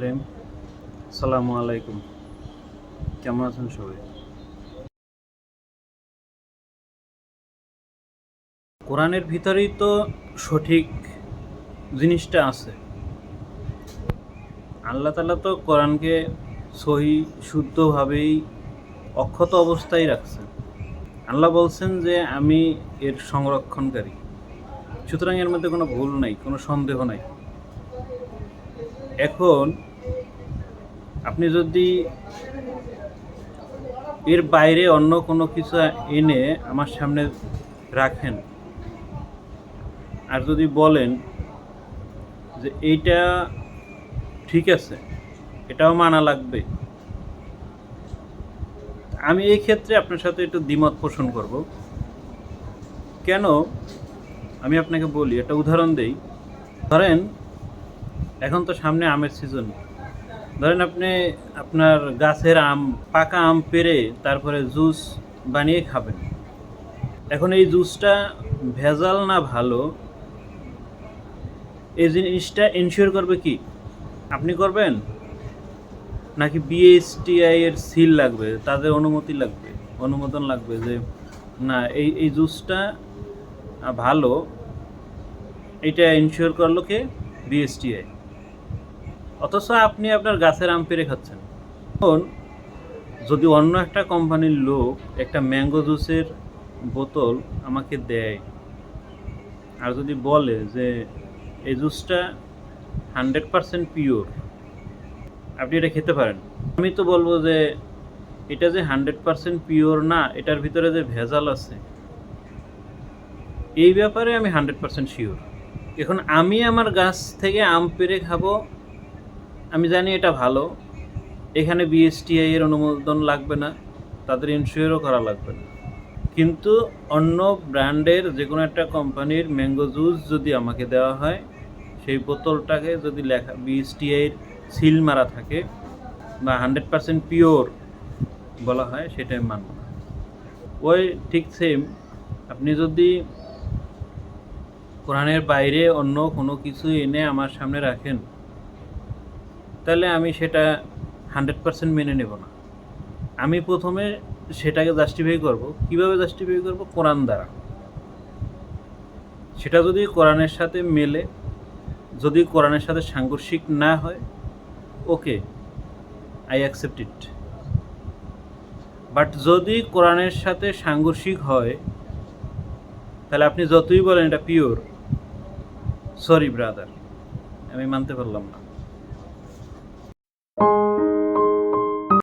রহিম। সালামু আলাইকুম। কেমন আছেন সবাই? কোরআনের ভিতরেই তো সঠিক জিনিসটা আছে। আল্লাহ তালা তো কোরআনকে সহি, শুদ্ধভাবেই অক্ষত অবস্থায় রাখছেন। আল্লাহ বলছেন যে, আমি এর সংরক্ষণকারী। সুতরাং এর মধ্যে কোনো ভুল নাই, কোনো সন্দেহ নাই। এখন আপনি যদি এর বাইরে অন্য কোনো কিছু এনে আমার সামনে রাখেন, আর যদি বলেন যে এইটা ঠিক আছে, এটাও মানা লাগবে, আমি এই ক্ষেত্রে আপনার সাথে একটু দ্বিমত পোষণ করব। কেন? আমি আপনাকে বলি, একটা উদাহরণ দেই। ধরেন, এখন তো সামনে আমের সিজন ধরেন আপনি আপনার গাছের আম, পাকা আম পেরে তারপরে জুস বানিয়ে খাবেন। এখন এই জুসটা ভেজাল না ভালো, এই জিনিসটা এনশিওর করবে কি? আপনি করবেন? নাকি বিএসটিআই এর সিল লাগবে, তাদের অনুমতি লাগবে, অনুমোদন লাগবে যে, না, এই এই জুসটা ভালো, এটা ইনশিওর করল কে? বিএসটিআই অথচ আপনি আপনার গাছের আম পেরে খাচ্ছেন। এখন যদি অন্য একটা কোম্পানির লোক একটা ম্যাঙ্গো জুসের বোতল আমাকে দেয়, আর যদি বলে যে এই জুসটা হান্ড্রেড পারসেন্ট পিওর আপনি এটা খেতে পারেন। আমি তো বলব যে এটা যে হান্ড্রেড পারসেন্ট পিওর না, এটার ভিতরে যে ভেজাল আছে এই ব্যাপারে আমি হান্ড্রেড পারসেন্ট শিওর এখন আমি আমার গাছ থেকে আম পেরে খাব, আমি জানি এটা ভালো। এখানে বিএসটিআই এর অনুমোদন লাগবে না, তাদের ইনশিওরও করা লাগবে না। কিন্তু অন্য ব্র্যান্ডের যে কোনো একটা কোম্পানির ম্যাঙ্গো জুস যদি আমাকে দেওয়া হয়, সেই বোতলটাকে যদি লেখা বিএসটিআইয়ের সিল মারা থাকে বা হান্ড্রেড পারসেন্ট পিওর বলা হয়, সেটাই মানব ওই ঠিক সেম আপনি যদি কোরআনের বাইরে অন্য কোনো কিছু এনে আমার সামনে রাখেন, তাহলে আমি সেটা হান্ড্রেড পারসেন্ট মেনে নেব না। আমি প্রথমে সেটাকে জাস্টিফাই করব। কীভাবে জাস্টিফাই করব? কোরআন দ্বারা। সেটা যদি কোরআনের সাথে মেলে, যদি কোরআনের সাথে সাংঘর্ষিক না হয়, okay I accept it but যদি কোরআনের সাথে সাংঘর্ষিক হয়, তাহলে আপনি যতই বলেন এটা পিওর সরি ব্রাদার আমি মানতে পারলাম না।